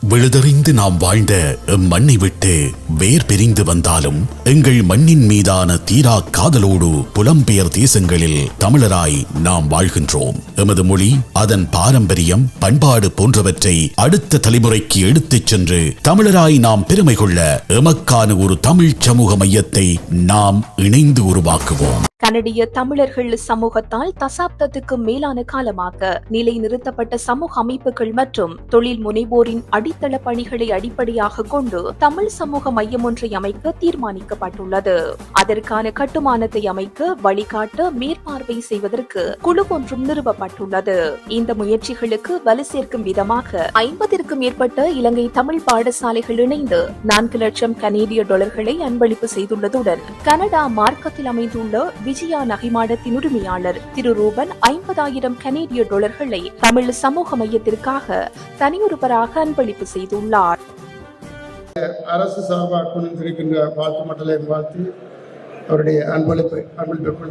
விழுதறிந்து நாம் வாழ்ந்த எம்மண்ணை விட்டு வேர் பிரிந்து வந்தாலும் எங்கள் மண்ணின் மீதான தீரா காதலோடு புலம்பெயர் தேசங்களில் தமிழராய் நாம் வாழ்கின்றோம். எமது மொழி அதன் பாரம்பரியம் பண்பாடு போன்றவற்றை அடுத்த தலைமுறைக்கு எடுத்துச் சென்று தமிழராய் நாம் பெருமை கொள்ள எமக்கான ஒரு தமிழ் சமூக மையத்தை நாம் இணைந்து உருவாக்குவோம். கனடிய தமிழர்கள் சமூகத்தால் தசாப்தத்துக்கு மேலான காலமாக நிலைநிறுத்தப்பட்ட சமூக அமைப்புகள் மற்றும் தொழில் முனைவோரின் அடித்தள பணிகளை அடிப்படையாக கொண்டு தமிழ் சமூக மையம் ஒன்றை அமைக்க தீர்மானிக்கப்பட்டுள்ளது. அதற்கான கட்டுமானத்தை அமைக்க வழிகாட்ட மேற்பார்வை செய்வதற்கு குழு ஒன்றும் நிறுவப்பட்டுள்ளது. இந்த முயற்சிகளுக்கு வலு சேர்க்கும் விதமாக ஐம்பதிற்கும் மேற்பட்ட இலங்கை தமிழ் பாடசாலைகள் இணைந்து நான்கு லட்சம் கனேடிய டாலர்களை அன்பளிப்பு செய்துள்ளதுடன் கனடா மார்க்கத்தில் அமைந்துள்ள விஜயா நகைமாடத்தின் உரிமையாளர் திரு ரூபன் ஐம்பதாயிரம் கனேடிய டாலர்களை தமிழ் சமூக மையத்திற்காக தனியொருவராக அன்பளிப்பு செய்துள்ளார். அரசு சார்பாக கொண்டிருக்கின்ற வாழ்த்து மட்டலை வாழ்த்து அவருடைய அன்பளிப்பை அன்பளிப்பை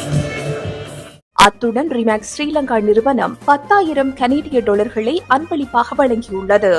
அத்துடன் ரிமேக்ஸ் ஸ்ரீலங்கா நிறுவனம் பத்தாயிரம் கனேடிய டாலர்களை அன்பளிப்பாக வழங்கியுள்ளது.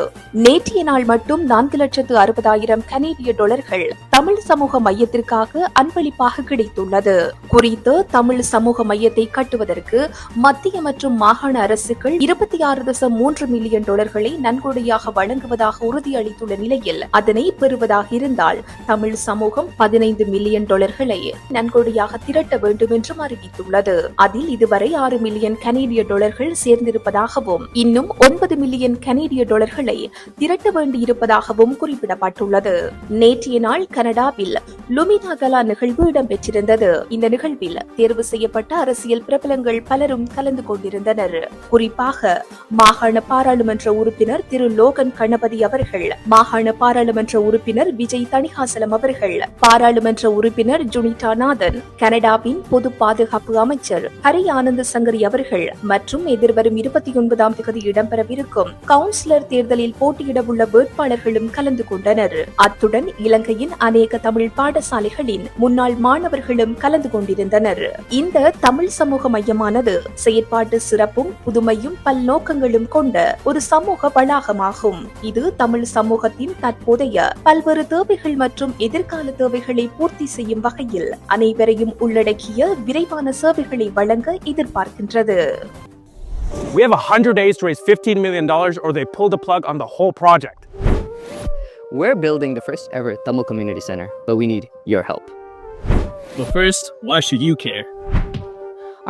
நேற்றைய நாள் மட்டும் நான்கு லட்சத்து அறுபதாயிரம் கனேடிய டாலர்கள் தமிழ் சமூக மையத்திற்காக அன்பளிப்பாக கிடைத்துள்ளது. குறித்து தமிழ் சமூக மையத்தை கட்டுவதற்கு மத்திய மற்றும் மாகாண அரசுகள் இருபத்தி ஆறு தசம் மூன்று மில்லியன் டாலர்களை நன்கொடையாக வழங்குவதாக உறுதியளித்துள்ள நிலையில் அதனை பெறுவதாக இருந்தால் தமிழ் சமூகம் பதினைந்து மில்லியன் டாலர்களை நன்கொடையாக திரட்ட வேண்டும் என்றும் அறிவித்துள்ளது. அதில் இதுவரை ஆறு மில்லியன் கனேடிய டாலர்கள் சேர்ந்திருப்பதாகவும் இன்னும் ஒன்பது மில்லியன் கனேடிய டாலர்களை திரட்ட வேண்டியிருப்பதாகவும் குறிப்பிடப்பட்டுள்ளது. நேற்றைய நாள் கனடாவில் லுமினா கலா நிகழ்வு இடம்பெற்றிருந்தது. இந்த நிகழ்வில் தேர்வு செய்யப்பட்ட அரசியல் பிரபலங்கள் பலரும் கலந்து கொண்டிருந்தனர். குறிப்பாக மாகாண பாராளுமன்ற உறுப்பினர் திரு. லோகன் கணபதி அவர்கள் மாகாண பாராளுமன்ற உறுப்பினர் விஜய் தணிகாசலம் அவர்கள் பாராளுமன்ற உறுப்பினர் ஜுனிதா நாதன் கனடாவின் பொது பாதுகாப்பு அமைச்சர் ஹரி ஆனந்த சங்கரி அவர்கள் மற்றும் எதிர்வரும் இருபத்தி ஒன்பதாம் தேதி இடம்பெறவிருக்கும் கவுன்சிலர் தேர்தலில் போட்டியிட உள்ள வேட்பாளர்களும் கலந்து கொண்டனர். அத்துடன் இலங்கையின் அநேக தமிழ் பாடசாலைகளின் முன்னாள் மாணவர்களும் கலந்து கொண்டிருந்தனர். இந்த தமிழ் சமூக மையமானது செயற்பாட்டு சிறப்பும் புதுமையும் பல்நோக்கங்களும் கொண்ட ஒரு சமூக வளாகமாகும். இது தமிழ் சமூகத்தின் தற்போதைய பல்வேறு தேவைகள் மற்றும் எதிர்கால தேவைகளை பூர்த்தி செய்யும் வகையில் அனைவரையும் உள்ளடக்கிய விரைவான சேவைகளை வழங்க எதிர்பார்க்கின்றது We have 100 days to raise $15 million or they pull the plug on the whole project. We're building the first ever Tamil Community Center, but we need your help. But first, why should you care?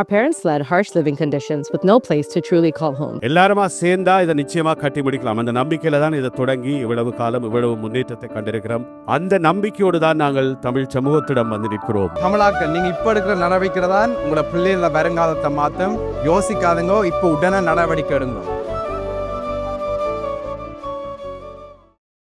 Our parents led harsh living conditions with no place to truly call home. எல்லாருமா சேர்ந்தா இதை நிச்சயமா கட்டி முடிக்கலாம். அந்த நம்பிக்கையில தான் இதை தொடங்கி இவ்வளவு காலம் இவ்வளவு முன்னேற்றத்தை கண்டிருக்கிறோம். அந்த நம்பிக்கையோடு தான் நாங்கள் தமிழ் சமூகத்திடம் வந்து நிற்கிறோம். தமிழாக்கள் நீங்க இப்ப எடுக்கிற நடவடிக்கை தான் உங்களோட பிள்ளைகள வருங்காலத்தை மாத்தும். யோசிக்காதுங்க இப்போ உடனே நடவடிக்கை எடுங்க.